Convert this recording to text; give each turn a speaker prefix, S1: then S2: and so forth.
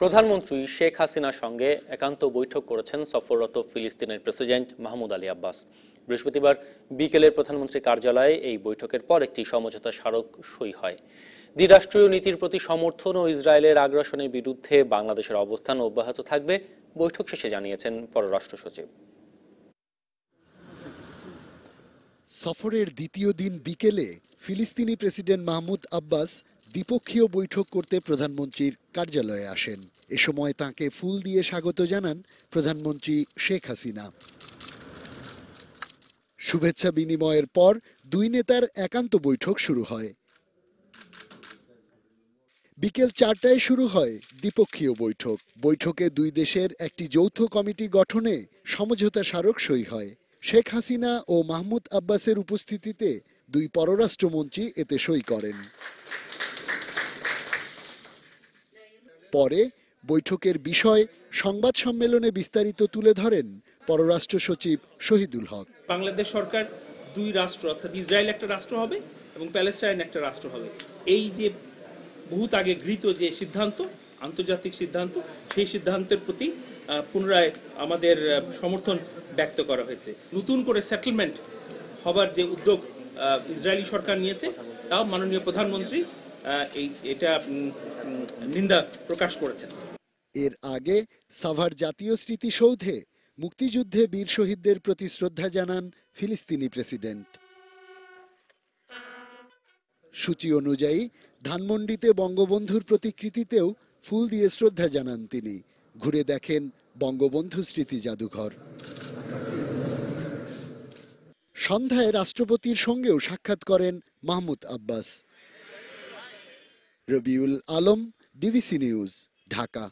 S1: প্রধানমন্ত্রী শেখ হাসিনার সঙ্গে একান্ত বৈঠক করেছেন সফররত ফিলিস্তিনের প্রেসিডেন্ট মাহমুদ আলী আব্বাস। বৃহস্পতিবার বিকেলে প্রধানমন্ত্রীর কার্যালয়ে এই বৈঠকের পর একটি সমঝোতা স্মারক সই হয়। দ্বিরাষ্ট্রীয় নীতির প্রতি সমর্থন ও ইসরায়েলের আগ্রাসনের বিরুদ্ধে বাংলাদেশের অবস্থান অব্যাহত থাকবে, বৈঠক শেষে জানিয়েছেন পররাষ্ট্র সচিব।
S2: সফরের দ্বিতীয় দিন বিকেলে ফিলিস্তিনি প্রেসিডেন্ট মাহমুদ আব্বাস দ্বিপক্ষীয় বৈঠক করতে প্রধানমন্ত্রীর কার্যালয়ে আসেন। এ সময় তাকে ফুল দিয়ে স্বাগত জানান প্রধানমন্ত্রী শেখ হাসিনা। শুভেচ্ছা বিনিময়ের পর দুই নেতার একান্ত বৈঠক শুরু হয়। বিকেল চারটায় শুরু হয় দ্বিপক্ষীয় বৈঠক। বৈঠকে দুই দেশের একটি যৌথ কমিটি গঠনে সমঝোতা স্মারক সই হয়। শেখ হাসিনা ও মাহমুদ আব্বাসের উপস্থিতিতে দুই পররাষ্ট্রমন্ত্রী এতে সই করেন। পরে বৈঠকের বিষয় সংবাদ সম্মেলনে বিস্তারিত তুলে ধরেন পররাষ্ট্র সচিব শহীদুল হক।
S3: বাংলাদেশ সরকার দুই রাষ্ট্র, অর্থাৎ ইসরায়েল একটা রাষ্ট্র হবে এবং প্যালেস্টাইন একটা রাষ্ট্র হবে। এই যে বহুত আগে গৃহীত যে সিদ্ধান্ত, আন্তর্জাতিক সিদ্ধান্ত, সেই সিদ্ধান্তের প্রতি পুনরায় আমাদের সমর্থন ব্যক্ত করা হয়েছে। নতুন করে সেটেলমেন্ট হবার যে উদ্যোগ ইসরায়েলি সরকার নিয়েছে, তাও মাননীয় প্রধানমন্ত্রী এটা নিন্দা প্রকাশ করেছেন।
S2: এর আগে সাভার জাতীয় স্মৃতিসৌধে মুক্তিযুদ্ধে বীর শহীদদের প্রতি শ্রদ্ধা জানান ফিলিস্তিনি প্রেসিডেন্ট। সূচি অনুযায়ী ধানমন্ডিতে বঙ্গবন্ধুর প্রতিকৃতিতেও ফুল দিয়ে শ্রদ্ধা জানান তিনি। ঘুরে দেখেন বঙ্গবন্ধু স্মৃতি জাদুঘর। সন্ধ্যায় রাষ্ট্রপতির সঙ্গেও সাক্ষাৎ করেন Mahmoud Abbas. Rabiul Alam DBC news Dhaka.